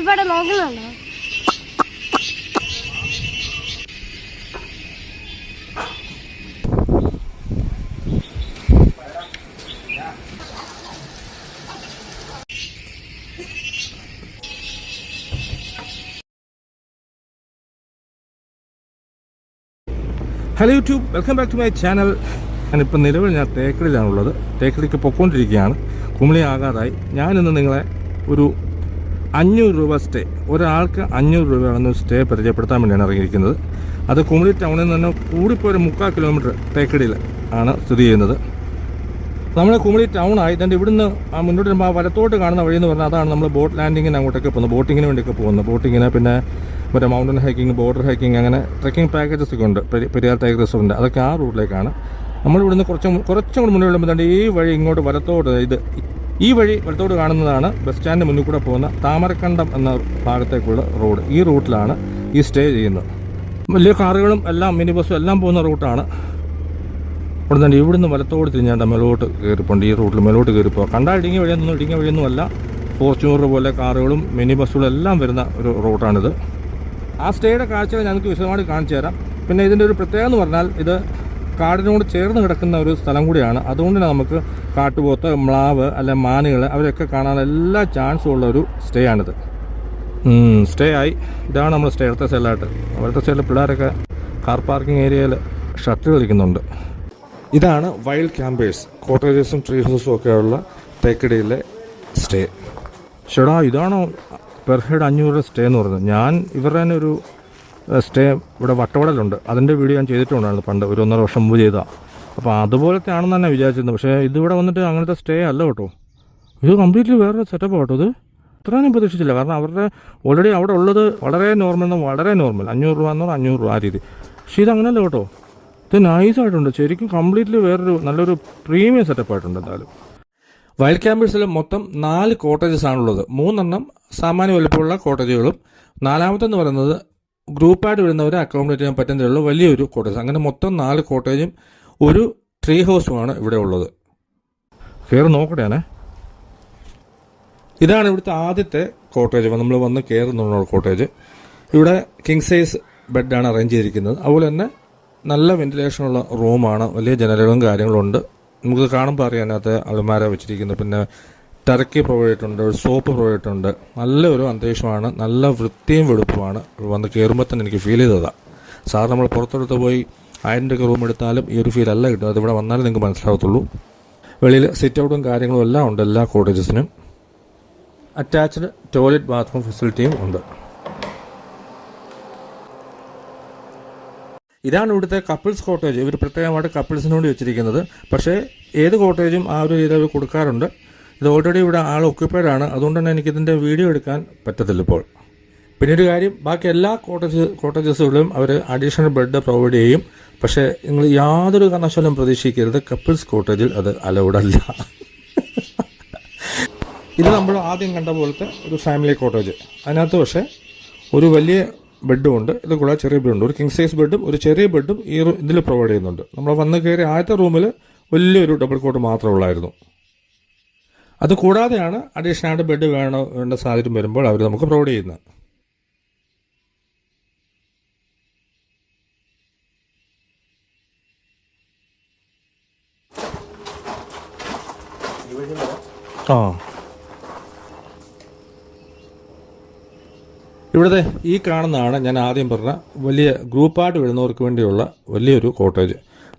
ഇവിടെ നോക്കുന്നുണ്ടോ. Hello YouTube welcome back to my channel ഞാനിപ്പോൾ നിലവിൽ ഞാൻ തേക്കടിയിലാണുള്ളത്. തേക്കടിക്ക് പൊക്കോണ്ടിരിക്കുകയാണ്. കുമിളി ആകാതായി ഞാനിന്ന് നിങ്ങളെ ഒരു അഞ്ഞൂറ് രൂപ സ്റ്റേ ഒരാൾക്ക് അഞ്ഞൂറ് രൂപയാണെന്ന് സ്റ്റേ പരിചയപ്പെടുത്താൻ വേണ്ടിയാണ് ഇറങ്ങിയിരിക്കുന്നത്. അത് കുമിളി ടൗണിൽ നിന്ന് കൂടിപ്പോ ഒരു മുക്കാൽ കിലോമീറ്റർ തേക്കടിയിൽ ആണ് സ്ഥിതി ചെയ്യുന്നത്. നമ്മുടെ കുമിളി ടൗൺ ആയി തന്നെ ഇവിടുന്ന് ആ മുന്നോട്ട് വരുമ്പോൾ ആ വലത്തോട്ട് കാണുന്ന വഴി എന്ന് പറഞ്ഞാൽ അതാണ് നമ്മൾ ബോട്ട് ലാൻഡിങ്ങിന് അങ്ങോട്ടൊക്കെ പോകുന്നത്. ബോട്ടിങ്ങിന് വേണ്ടിയൊക്കെ പോകുന്നത്. ബോട്ടിങ്ങിന് പിന്നെ മറ്റേ മൗണ്ടൻ ഹൈക്കിംഗ് ബോർഡർ ഹൈക്കിംഗ് അങ്ങനെ ട്രക്കിംഗ് പാക്കേജസ് ഒക്കെ ഉണ്ട്. പെരിയാർ ടൈഗർ റിസർവിന്റെ അതൊക്കെ ആ റൂട്ടിലേക്കാണ്. നമ്മൾ ഇവിടുന്ന് കുറച്ച് കുറച്ചും കൂടി മുന്നോട്ട് വരുമ്പോൾ ഈ വഴി ഇങ്ങോട്ട് വലത്തോട്ട് ഇത് ഈ വഴി വലത്തോട്ട് കാണുന്നതാണ് ബസ് സ്റ്റാൻഡിന് മുന്നിൽ കൂടെ പോകുന്ന താമരക്കണ്ടം എന്ന ഭാഗത്തേക്കുള്ള റോഡ്. ഈ റൂട്ടിലാണ് ഈ സ്റ്റേ ചെയ്യുന്നത്. വലിയ കാറുകളും എല്ലാം മിനി ബസ്സും എല്ലാം പോകുന്ന റൂട്ടാണ്. ഇവിടെ നിന്ന് ഇവിടുന്ന് വലത്തോട് തിരിഞ്ഞാണ്ട് മേലോട്ട് കയറിപ്പോണ്ട്. ഈ റൂട്ടിൽ മേലോട്ട് കയറിപ്പോ കണ്ടാൽ ഇടുങ്ങിയ വഴിയൊന്നും ഇടുങ്ങിയ വഴിയൊന്നും അല്ല. ഫോർച്യൂണർ പോലെ കാറുകളും മിനി ബസ്സുകളും എല്ലാം വരുന്ന ഒരു റൂട്ടാണിത്. ആ സ്റ്റേയുടെ കാഴ്ചകൾ ഞങ്ങൾക്ക് വിശദമായിട്ട് കാണിച്ചു തരാം. പിന്നെ ഇതിന്റെ ഒരു പ്രത്യേകത എന്ന് പറഞ്ഞാൽ ഇത് കാടിനോട് ചേർന്ന് കിടക്കുന്ന ഒരു സ്ഥലം കൂടിയാണ്. അതുകൊണ്ട് തന്നെ നമുക്ക് കാട്ടുപോത്ത് മ്ലാവ് അല്ലെ മാനുകൾ അവരൊക്കെ കാണാൻ എല്ലാ ചാൻസും ഉള്ള ഒരു സ്റ്റേ ആണിത്. സ്റ്റേ ആയി. ഇതാണ് നമ്മൾ സ്റ്റേ അടുത്ത സൈഡിലായിട്ട് അവിടുത്തെ സൈഡിൽ പിള്ളേരൊക്കെ കാർ പാർക്കിംഗ് ഏരിയയിൽ ഷട്ടിൽ കളിക്കുന്നുണ്ട് ഇതാണ് വൈൽഡ് ക്യാമ്പേഴ്സ് കോട്ടേജസും ട്രീ ഹൗസും ഒക്കെയുള്ള തേക്കടിയിലെ സ്റ്റേ ചേടാ ഇതാണോ പെർ ഹെഡ് അഞ്ഞൂറ് സ്റ്റേ എന്ന് പറയുന്നത്. ഞാൻ ഇവരുടെ തന്നെ ഒരു സ്റ്റേ ഇവിടെ വട്ടവടലുണ്ട്. അതിന്റെ വീഡിയോ ഞാൻ ചെയ്തിട്ടുണ്ടായിരുന്നു പണ്ട്. ഒരു ഒന്നര വർഷം മുമ്പ് ചെയ്താൽ അപ്പോൾ അതുപോലത്തെ ആണെന്ന് തന്നെ വിചാരിച്ചിരുന്നു. പക്ഷേ ഇതിവിടെ വന്നിട്ട് അങ്ങനത്തെ സ്റ്റേ അല്ല കേട്ടോ. ഇത് കംപ്ലീറ്റ്ലി വേറൊരു സെറ്റപ്പ് കേട്ടോ ഇത്. ഇത്ര ഞാൻ പ്രതീക്ഷിച്ചില്ല. കാരണം അവരുടെ ഓൾറെഡി അവിടെ ഉള്ളത് വളരെ നോർമൽ എന്ന് വളരെ നോർമൽ അഞ്ഞൂറ് രൂപ എന്ന് പറഞ്ഞാൽ അഞ്ഞൂറ് രൂപ ആ രീതി. പക്ഷേ ഇത് അങ്ങനെയല്ല കേട്ടോ. ഇത് നൈസായിട്ടുണ്ട് ശരിക്കും കംപ്ലീറ്റ്ലി വേറൊരു നല്ലൊരു പ്രീമിയം സെറ്റപ്പ് ആയിട്ടുണ്ട് എന്തായാലും. വൈൽഡ് ക്യാമ്പേഴ്സിൽ മൊത്തം നാല് കോട്ടേജസ് ആണുള്ളത്. മൂന്നെണ്ണം സാമാന്യ വലുപ്പമുള്ള കോട്ടേജുകളും നാലാമത്തെന്ന് പറയുന്നത് ഗ്രൂപ്പായിട്ട് വരുന്നവരെ അക്കോമഡേറ്റ് ചെയ്യാൻ പറ്റുന്നതിലുള്ള വലിയൊരു കോട്ടേജ് അങ്ങനെ മൊത്തം നാല് കോട്ടേജും ഒരു ട്രീ ഹൗസുമാണ് ഇവിടെ ഉള്ളത്. കയറി നോക്കട്ടെ ഇതാണ് ഇവിടുത്തെ ആദ്യത്തെ കോട്ടേജ് നമ്മൾ വന്ന് കയറുന്നുള്ള കോട്ടേജ് ഇവിടെ കിങ് സൈസ് ബെഡാണ് അറേഞ്ച് ചെയ്തിരിക്കുന്നത്. അതുപോലെ തന്നെ നല്ല വെന്റിലേഷനുള്ള റൂമാണ് വലിയ ജനലുകളും കാര്യങ്ങളും ഉണ്ട്. നമുക്ക് കാണുമ്പോൾ അറിയാം അതിനകത്ത് അലമാര വെച്ചിരിക്കുന്നത് പിന്നെ ടർക്കി പ്രൊവൈഡ് ഒരു സോപ്പ് പ്രൊവൈഡ് ചെയ്തിട്ടുണ്ട്. നല്ലൊരു അന്തരീക്ഷമാണ് നല്ല വൃത്തിയും വെടുപ്പുമാണ്. വന്ന് കയറുമ്പോൾ തന്നെ എനിക്ക് ഫീൽ ചെയ്തതാണ് സാർ നമ്മൾ പുറത്തെടുത്ത് പോയി ആയിരം രൂപ റൂം എടുത്താലും ഈ ഒരു ഫീൽ അല്ല കിട്ടും അത് ഇവിടെ വന്നാലും നിങ്ങൾക്ക് മനസ്സിലാവത്തുള്ളൂ. വെളിയിൽ സിറ്റ് ഔട്ടും കാര്യങ്ങളും എല്ലാം ഉണ്ട് എല്ലാ കോട്ടേജസിനും അറ്റാച്ച്ഡ് ടോയ്ലറ്റ് ബാത്റൂം ഫെസിലിറ്റിയും ഉണ്ട്. ഇതാണ് ഇവിടുത്തെ കപ്പിൾസ് കോട്ടേജ് ഇവർ പ്രത്യേകമായിട്ട് കപ്പിൾസിനോട് വെച്ചിരിക്കുന്നത്. പക്ഷേ ഏത് കോട്ടേജും ആ ഒരു രീതിയിൽ കൊടുക്കാറുണ്ട്. ഇത് ഓൾറെഡി ഇവിടെ ആൾ ഒക്യുപ്പൈഡ് ആണ്. അതുകൊണ്ട് തന്നെ എനിക്കിതിന്റെ വീഡിയോ എടുക്കാൻ പറ്റത്തില്ല ഇപ്പോൾ. പിന്നെ ഒരു കാര്യം ബാക്കി എല്ലാ കോട്ടേജ് കോട്ടേജസുകളിലും അവർ അഡീഷണൽ ബെഡ് പ്രൊവൈഡ് ചെയ്യും. പക്ഷേ നിങ്ങൾ യാതൊരു കാരണവശാലും പ്രതീക്ഷിക്കരുത്. കപ്പിൾസ് കോട്ടേജിൽ അത് അലൗഡ് അല്ല. ഇത് നമ്മൾ ആദ്യം കണ്ട പോലത്തെ ഒരു ഫാമിലി കോട്ടേജ് അതിനകത്ത് പക്ഷേ ഒരു വലിയ ബെഡും ഉണ്ട്. ഇത് കൂടാതെ ചെറിയ ബെഡുണ്ട് ഒരു കിങ് സൈസ് ബെഡും ഒരു ചെറിയ ബെഡും ഈ ഇതിൽ പ്രൊവൈഡ് ചെയ്യുന്നുണ്ട്. നമ്മൾ വന്ന് കയറി ആദ്യത്തെ റൂമിൽ വലിയൊരു ഡബിൾ കോട്ട് മാത്രമേ ഉള്ളായിരുന്നു. അത് കൂടാതെയാണ് അഡീഷണൽ ആയിട്ട് ബെഡ് വേണോ വേണ്ട സാഹചര്യം വരുമ്പോൾ അവർ നമുക്ക് പ്രൊവൈഡ് ചെയ്യുന്നത്. ആ. ഇവിടുത്തെ ഈ കാണുന്നതാണ് ഞാൻ ആദ്യം പറഞ്ഞ വലിയ ഗ്രൂപ്പായിട്ട് വരുന്നവർക്ക് വേണ്ടിയുള്ള വലിയൊരു കോട്ടേജ്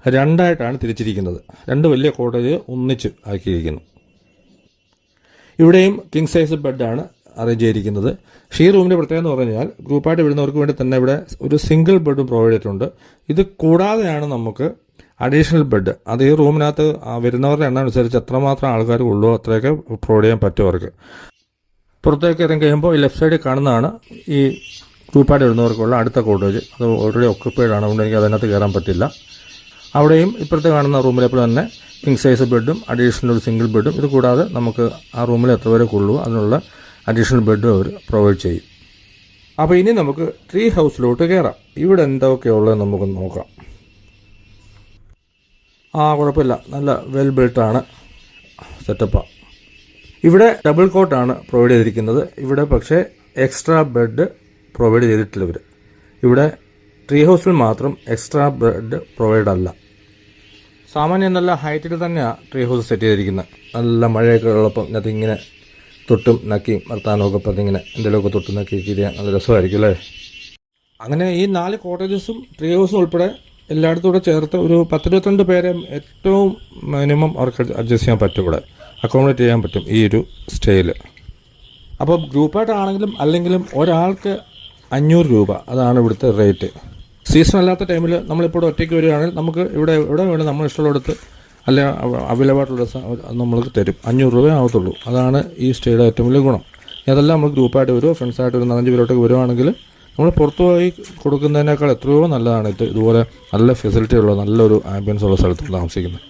രണ്ടായിട്ടാണ് തിരിച്ചിരിക്കുന്നത്. രണ്ട് വലിയ കോട്ടേജ് ഒന്നിച്ച് ആക്കിയിരിക്കുന്നു. ഇവിടെയും കിങ് സൈസ് ബെഡാണ് അറേഞ്ച് ചെയ്തിരിക്കുന്നത്. ഷീ റൂമിന്റെ പ്രത്യേകത എന്ന് പറഞ്ഞാൽ ഗ്രൂപ്പായിട്ട് വിടുന്നവർക്ക് വേണ്ടി തന്നെ ഇവിടെ ഒരു സിംഗിൾ ബെഡും പ്രൊവൈഡ് ചെയ്തിട്ടുണ്ട്. ഇത് കൂടാതെയാണ് നമുക്ക് അഡീഷണൽ ബെഡ് അത് ഈ റൂമിനകത്ത് വരുന്നവരുടെ എണ്ണം അനുസരിച്ച് എത്രമാത്രം ആൾക്കാർ ഉള്ളൂ അത്രയൊക്കെ പ്രൊവൈഡ് ചെയ്യാൻ പറ്റും അവർക്ക്. പുറത്തേക്ക് ഇറങ്ങി കഴിയുമ്പോൾ ഈ ലെഫ്റ്റ് സൈഡിൽ കാണുന്നതാണ് ഈ ഗ്രൂപ്പായിട്ട് വരുന്നവർക്കുള്ള അടുത്ത കോട്ടേജ് അത് ഓൾറെഡി ഒക്കുപ്പൈഡ് ആണ്. അതുകൊണ്ട് എനിക്ക് അതിനകത്ത് കയറാൻ പറ്റില്ല. അവിടെയും ഇപ്പുറത്ത് കാണുന്ന റൂമിലെപ്പോൾ തന്നെ കിങ് സൈസ് ബെഡും അഡീഷണൽ ഒരു സിംഗിൾ ബെഡും ഇത് കൂടാതെ നമുക്ക് ആ റൂമിൽ എത്ര പേരെ കൊള്ളൂ അതിനുള്ള അഡീഷണൽ ബെഡും അവർ പ്രൊവൈഡ് ചെയ്യും. അപ്പോൾ ഇനി നമുക്ക് ട്രീ ഹൗസിലോട്ട് കയറാം ഇവിടെ എന്തൊക്കെയുള്ളത് നമുക്ക് നോക്കാം. ആ കുഴപ്പമില്ല. നല്ല വെൽ ബിൽട്ടാണ് സെറ്റപ്പാണ് ഇവിടെ ഡബിൾ കോട്ടാണ് പ്രൊവൈഡ് ചെയ്തിരിക്കുന്നത്. ഇവിടെ പക്ഷേ എക്സ്ട്രാ ബെഡ് പ്രൊവൈഡ് ചെയ്തിട്ടില്ല ഇവർ ഇവിടെ ട്രീ ഹൗസിൽ മാത്രം എക്സ്ട്രാ ബെഡ് പ്രൊവൈഡ് അല്ല. സാമാന്യം നല്ല ഹൈറ്റിൽ തന്നെയാണ് ട്രീ ഹൗസ് സെറ്റ് ചെയ്തിരിക്കുന്നത് നല്ല മഴയൊക്കെ ഉള്ളപ്പം ഇതിനകത്ത് ഇങ്ങനെ തൊട്ടും നക്കിയും വർത്താനമൊക്കെ പറഞ്ഞ് ഇങ്ങനെ എന്തെങ്കിലുമൊക്കെ തൊട്ടും നക്കി ചെയ്യാൻ നല്ല രസമായിരിക്കും അല്ലേ? അങ്ങനെ ഈ നാല് കോട്ടേജസും ട്രീ ഹൗസും ഉൾപ്പെടെ എല്ലായിടത്തും കൂടെ ചേർത്ത് ഒരു പത്തിരുപത്തിരണ്ട് പേരെ ഏറ്റവും മിനിമം അവർക്ക് അഡ്ജസ്റ്റ് ചെയ്യാൻ പറ്റും ഇവിടെ. അക്കോമഡേറ്റ് ചെയ്യാൻ പറ്റും ഈ ഒരു സ്റ്റേയിൽ അപ്പോൾ ഗ്രൂപ്പായിട്ടാണെങ്കിലും അല്ലെങ്കിലും ഒരാൾക്ക് അഞ്ഞൂറ് രൂപ അതാണ് ഇവിടുത്തെ റേറ്റ് സീസൺ അല്ലാത്ത ടൈമിൽ നമ്മളിപ്പോൾ ഇവിടെ ഒറ്റയ്ക്ക് വരികയാണെങ്കിൽ നമുക്ക് ഇവിടെ എവിടെ വേണം നമ്മൾ ഇഷ്ടമുള്ളിടത്ത് അല്ല അവൈലബിളായിട്ടുള്ള നമ്മൾക്ക് തരും. അഞ്ഞൂറ് രൂപ ആവത്തുള്ളൂ. അതാണ് ഈ സ്റ്റേയുടെ ഏറ്റവും വലിയ ഗുണം. അതെല്ലാം നമ്മൾ ഗ്രൂപ്പായിട്ട് വരുമോ ഫ്രണ്ട്സായിട്ട് ഒരു നാലഞ്ച് പേരോട്ടൊക്കെ വരുവാണെങ്കിൽ നമ്മൾ പുറത്തു പോയി കൊടുക്കുന്നതിനേക്കാൾ എത്രയോ നല്ലതാണ് ഇത്. ഇതുപോലെ നല്ല ഫെസിലിറ്റി ഉള്ള നല്ലൊരു ആംബിയൻസ് ഉള്ള സ്ഥലത്ത് താമസിക്കുന്നത്.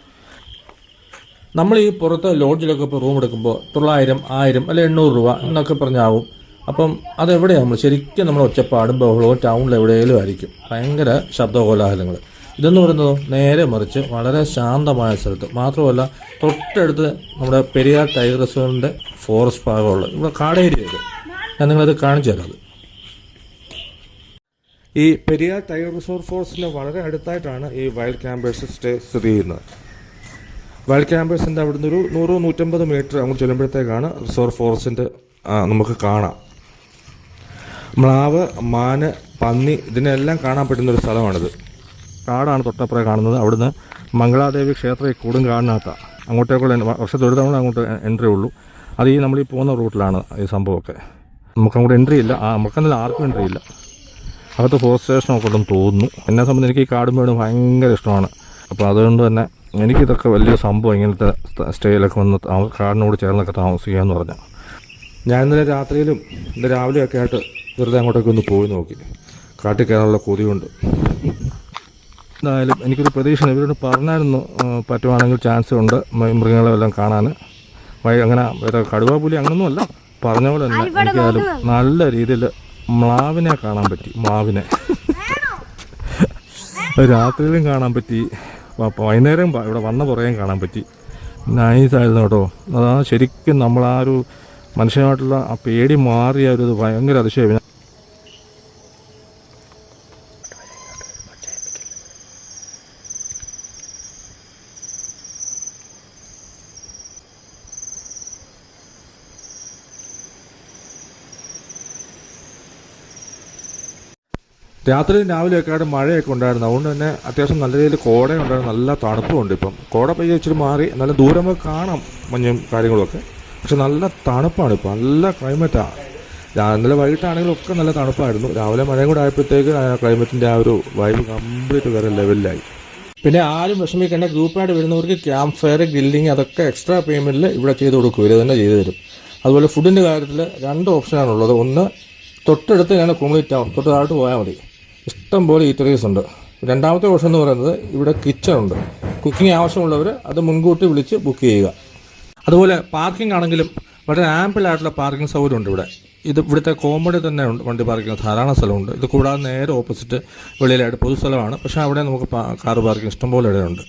നമ്മൾ ഈ പുറത്ത് ലോഡ്ജിലൊക്കെ ഇപ്പോൾ റൂം എടുക്കുമ്പോൾ തൊള്ളായിരം ആയിരം അല്ലെ എണ്ണൂറ് രൂപ എന്നൊക്കെ പറഞ്ഞാവും. അപ്പം അതെവിടെയാണ് നമ്മൾ? ശരിക്കും നമ്മൾ ഒച്ചപ്പാടും ബഹളോ ടൗണിൽ എവിടെയെങ്കിലും ആയിരിക്കും. ഭയങ്കര ശബ്ദകോലാഹലങ്ങൾ ഇതെന്ന് പറയുന്നത് നേരെ മറിച്ച് വളരെ ശാന്തമായ സ്ഥലത്ത്. മാത്രമല്ല തൊട്ടടുത്ത് നമ്മുടെ പെരിയാർ ടൈഗർ റിസോർട്ടിന്റെ ഫോറസ്റ്റ് ഭാഗമുള്ളത്. ഇവിടെ കാടേരിയ ഇത്. ഞാൻ നിങ്ങളത് കാണിച്ചു തരാം ഈ പെരിയാർ ടൈഗർ റിസർവ് ഫോറസ്റ്റിന് വളരെ അടുത്തായിട്ടാണ് ഈ വൈൽഡ് ക്യാമ്പേഴ്സ് സ്റ്റേ സ്ഥിതി ചെയ്യുന്നത്. വൈൽഡ് ക്യാമ്പേഴ്സിന്റെ അവിടുന്ന് ഒരു നൂറ് നൂറ്റമ്പത് മീറ്റർ അങ്ങോട്ട് ചെല്ലുമ്പോഴത്തേക്കാണ് റിസർവ് ഫോറസ്റ്റിന്റെ നമുക്ക് കാണാം. മ്ലാവ് മാന് പന്നി ഇതിനെല്ലാം കാണാൻ പറ്റുന്ന ഒരു സ്ഥലമാണിത്. കാടാണ് തൊട്ടപ്പുറം കാണുന്നത്. അവിടുന്ന് മംഗളാദേവി ക്ഷേത്രം ഈ കൂടും കാണാത്ത. അങ്ങോട്ടേക്കുള്ള വർഷത്തിൽ ഒരു തവണ അങ്ങോട്ട് എൻട്രി ഉള്ളൂ. അത് ഈ നമ്മൾ ഈ പോകുന്ന റൂട്ടിലാണ് ഈ സംഭവമൊക്കെ. നമുക്ക് അങ്ങോട്ട് എൻട്രി ഇല്ല. നമുക്കെന്നല്ല ആർക്കും എൻട്രി ഇല്ല. അകത്ത് ഫോറസ്റ്റ് സ്റ്റേഷനൊക്കെ ഉണ്ടെന്ന് തോന്നുന്നു. എന്നെ സംബന്ധിച്ച് എനിക്ക് ഈ കാടും വീടും ഭയങ്കര ഇഷ്ടമാണ്. അപ്പോൾ അതുകൊണ്ട് തന്നെ എനിക്കിതൊക്കെ വലിയ സംഭവം ഇങ്ങനത്തെ സ്റ്റേയിലൊക്കെ വന്ന് കാടിനോട് ചേർന്നൊക്കെ താമസിക്കുക എന്ന് പറഞ്ഞാൽ ഞാൻ ഇന്നലെ രാത്രിയിലും ഇന്ന് രാവിലെയൊക്കെ ആയിട്ട് വെറുതെ അങ്ങോട്ടൊക്കെ ഒന്ന് പോയി നോക്കി. കാട്ടിൽ കയറാനുള്ള കൊതിയുണ്ട്. എന്തായാലും എനിക്കൊരു പ്രതീക്ഷ ഇവരോട് പറഞ്ഞായിരുന്നു പറ്റുവാണെങ്കിൽ ചാൻസ് ഉണ്ട് മൃഗങ്ങളെ മൃഗങ്ങളെല്ലാം കാണാൻ. വഴി അങ്ങനെ കടുവ പുലി അങ്ങനൊന്നുമല്ല. പറഞ്ഞ പോലെ തന്നെ എനിക്കായാലും നല്ല രീതിയിൽ മ്ലാവിനെ കാണാൻ പറ്റി. മ്ലാവിനെ. രാത്രിയിലും കാണാൻ പറ്റി. വൈകുന്നേരം ഇവിടെ വന്ന പുറകെയും കാണാൻ പറ്റി. നൈസായിരുന്നു കേട്ടോ. അതാണ് ശരിക്കും നമ്മൾ ആ ഒരു മനുഷ്യനായിട്ടുള്ള ആ പേടി മാറിയ ഒരു ഭയങ്കര അതിശയം രാത്രി രാവിലെയൊക്കെ ആയിട്ട് മഴയൊക്കെ ഉണ്ടായിരുന്നു. അതുകൊണ്ട് തന്നെ അത്യാവശ്യം നല്ല രീതിയിൽ കോട ഉണ്ടായിരുന്നു. നല്ല തണുപ്പുണ്ട് ഇപ്പം. കോട പയ്യെ ഇച്ചിരി മാറി. നല്ല ദൂരം കാണാം മഞ്ഞും കാര്യങ്ങളൊക്കെ. പക്ഷെ നല്ല തണുപ്പാണ് ഇപ്പം. നല്ല ക്ലൈമറ്റാണ് ഇന്നലെ വൈകിട്ടാണെങ്കിലും ഒക്കെ നല്ല തണുപ്പായിരുന്നു. രാവിലെ മഴയും കൂടെ ആയപ്പോഴത്തേക്ക് ക്ലൈമറ്റിന്റെ ആ ഒരു വൈബ് കംപ്ലീറ്റ് വേറെ ലെവലിലായി പിന്നെ ആരും വിഷമിക്കേണ്ട. ഗ്രൂപ്പായിട്ട് വരുന്നവർക്ക് ക്യാമ്പ് ഫയർ ഗ്രില്ലിങ് അതൊക്കെ എക്സ്ട്രാ പേയ്മെന്റിൽ ഇവിടെ ചെയ്ത് കൊടുക്കും. ഇവർ തന്നെ ചെയ്തു തരും. അതുപോലെ ഫുഡിന്റെ കാര്യത്തിൽ രണ്ട് ഓപ്ഷനാണുള്ളത് ഒന്ന് തൊട്ടടുത്ത് ഞാൻ കുമളി ആവും. തൊട്ട് താഴോട്ട് പോയാൽ മതി. ഇഷ്ടം പോലെ ഈറ്ററീസ് ഉണ്ട്. രണ്ടാമത്തെ ഓപ്ഷൻ എന്ന് പറയുന്നത് ഇവിടെ കിച്ചൺ ഉണ്ട്. കുക്കിംഗ് ആവശ്യമുള്ളവർ അത് മുൻകൂട്ടി വിളിച്ച് ബുക്ക് ചെയ്യുക. അതുപോലെ പാർക്കിംഗ് ആണെങ്കിലും വളരെ ആമ്പിൾ ആയിട്ടുള്ള പാർക്കിംഗ് സൗകര്യം ഉണ്ട് ഇവിടെ. ഇത് ഇവിടുത്തെ കോമഡി തന്നെ ഉണ്ട് വണ്ടി പാർക്കിംഗ് ധാരാളം സ്ഥലമുണ്ട്. ഇത് കൂടാതെ നേരെ ഓപ്പോസിറ്റ് വെളിയിലായിട്ട് പൊതുസ്ഥലമാണ് പക്ഷേ അവിടെ നമുക്ക് കാർ പാർക്കിംഗ് ഇഷ്ടംപോലെ ഇടയുണ്ട്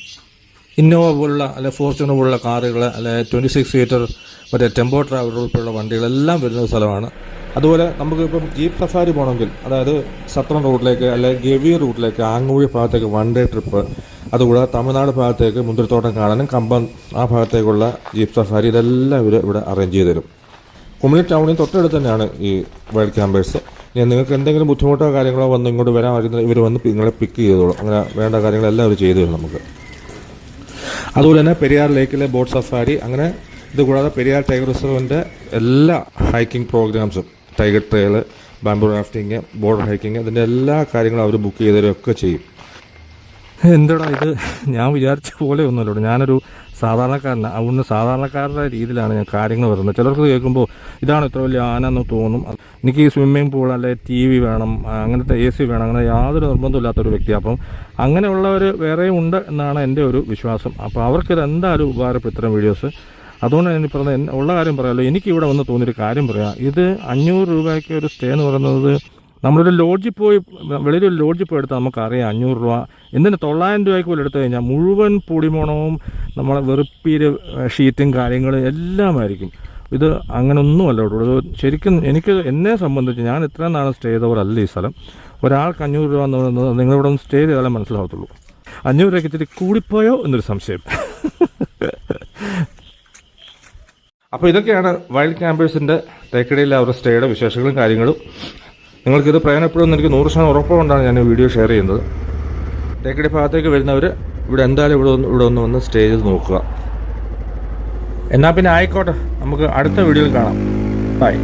ഇന്നോവ പോലുള്ള അല്ലെ ഫോർച്യൂണർ പോലുള്ള കാറുകൾ അല്ലെ ട്വന്റി സിക്സ് സീറ്റർ മറ്റേ ടെമ്പോ ട്രാവലർ ഉൾപ്പെടെയുള്ള വണ്ടികളെല്ലാം വരുന്ന സ്ഥലമാണ്. അതുപോലെ നമുക്ക് ഇപ്പം ജീപ്പ് സഫാരി പോകണമെങ്കിൽ അതായത് സത്രം റൂട്ടിലേക്ക് അല്ലെങ്കിൽ ഗവി റൂട്ടിലേക്ക് ആങ്ങൂഴി ഭാഗത്തേക്ക് വൺ ഡേ ട്രിപ്പ് അതുകൂടാതെ തമിഴ്നാട് ഭാഗത്തേക്ക് മുന്തിരിത്തോട്ടം കാണാനും കമ്പം ആ ഭാഗത്തേക്കുള്ള ജീപ്പ് സഫാരി ഇതെല്ലാം ഇവർ ഇവിടെ അറേഞ്ച് ചെയ്ത് തരും. കുമളി ടൗണിൽ തൊട്ടടുത്ത് തന്നെയാണ് ഈ വൈൽഡ് ക്യാമ്പേഴ്സ് ഞാൻ നിങ്ങൾക്ക് എന്തെങ്കിലും ബുദ്ധിമുട്ടോ കാര്യങ്ങളോ വന്ന് ഇങ്ങോട്ട് വരാൻ വരുന്നത് ഇവർ വന്ന് നിങ്ങളെ പിക്ക് ചെയ്തോളും. അങ്ങനെ വേണ്ട കാര്യങ്ങളെല്ലാം അവർ ചെയ്തു തരും നമുക്ക്. അതുപോലെ തന്നെ പെരിയാർ ലേക്കിലെ ബോട്ട് സഫാരി അങ്ങനെ ഇത് കൂടാതെ പെരിയാർ ടൈഗർ റിസർവിന്റെ എല്ലാ hiking പ്രോഗ്രാംസും tiger trail bamboo rafting border hiking ഇതിന്റെ എല്ലാ കാര്യങ്ങളും അവർ ബുക്ക് ചെയ്തവരൊക്കെ ചെയ്യും. എന്താടാ ഇത്? ഞാൻ വിചാരിച്ച പോലെ ഒന്നുമല്ലോ ഞാനൊരു സാധാരണക്കാരനാണ് അതുകൊണ്ട് സാധാരണക്കാരുടെ രീതിയിലാണ് ഞാൻ കാര്യങ്ങൾ വരുന്നത്. ചിലർക്ക് കേൾക്കുമ്പോൾ ഇതാണ് ഇത്ര വലിയ ആന എന്ന് തോന്നും. എനിക്ക് ഈ സ്വിമ്മിംഗ് പൂൾ അല്ലെ ടി വി വേണം അങ്ങനത്തെ എ സി വേണം അങ്ങനെ യാതൊരു നിർബന്ധമില്ലാത്തൊരു വ്യക്തി. അപ്പം അങ്ങനെയുള്ളവർ വേറെയും ഉണ്ട് എന്നാണ് എന്റെ ഒരു വിശ്വാസം. അപ്പോൾ അവർക്കിത് എന്തായാലും ഉപകാരപ്പെടും ഇത്തരം വീഡിയോസ് അതുകൊണ്ട് ഞാൻ പറഞ്ഞത്. ഉള്ള കാര്യം പറയാമല്ലോ എനിക്ക് ഇവിടെ വന്ന് തോന്നിയൊരു കാര്യം പറയാം. ഇത് അഞ്ഞൂറ് രൂപയ്ക്ക് ഒരു സ്റ്റേ എന്ന് പറയുന്നത് നമ്മളൊരു ലോഡ്ജിൽ പോയി വെളിയിലൊരു ലോഡ്ജിൽ പോയി എടുത്താൽ നമുക്കറിയാം അഞ്ഞൂറ് രൂപ. എന്തിന് തൊള്ളായിരം രൂപയ്ക്ക് പോലും എടുത്തു കഴിഞ്ഞാൽ മുഴുവൻ പൊടിമണവും നമ്മളെ വെറുപ്പീര് ഷീറ്റും കാര്യങ്ങളും എല്ലാമായിരിക്കും. ഇത് അങ്ങനൊന്നുമല്ല കേട്ടോ. ഇവിടെ ശരിക്കും എനിക്ക് എന്നെ സംബന്ധിച്ച് ഞാൻ ഇത്രയും നാളെ സ്റ്റേ ചെയ്തവരല്ല ഈ സ്ഥലം. ഒരാൾക്ക് അഞ്ഞൂറ് രൂപ എന്ന് പറയുന്നത് നിങ്ങളിവിടെ ഒന്ന് സ്റ്റേ ചെയ്താലേ മനസ്സിലാവത്തുള്ളൂ. അഞ്ഞൂറ് രൂപയ്ക്ക് ഇത്തിരി കൂടിപ്പോയോ എന്നൊരു സംശയം. അപ്പോൾ ഇതൊക്കെയാണ് വൈൽഡ് ക്യാമ്പേഴ്സിന്റെ തേക്കടിയിലെ അവരുടെ സ്റ്റേയുടെ വിശേഷങ്ങളും കാര്യങ്ങളും. നിങ്ങൾക്കിത് പ്രയോജനപ്പെടുമെന്ന് എനിക്ക് നൂറ് ശതമാനം ഉറപ്പുകൊണ്ടാണ് ഞാൻ ഈ വീഡിയോ ഷെയർ ചെയ്യുന്നത്. തേക്കടി ഭാഗത്തേക്ക് വരുന്നവർ ഇവിടെ എന്തായാലും ഇവിടെ ഒന്ന് ഇവിടെ ഒന്ന് വന്ന് സ്റ്റേ ചെയ്ത് നോക്കുക. എന്നാൽ പിന്നെ ആയിക്കോട്ടെ. നമുക്ക് അടുത്ത വീഡിയോയിൽ കാണാം. ബൈ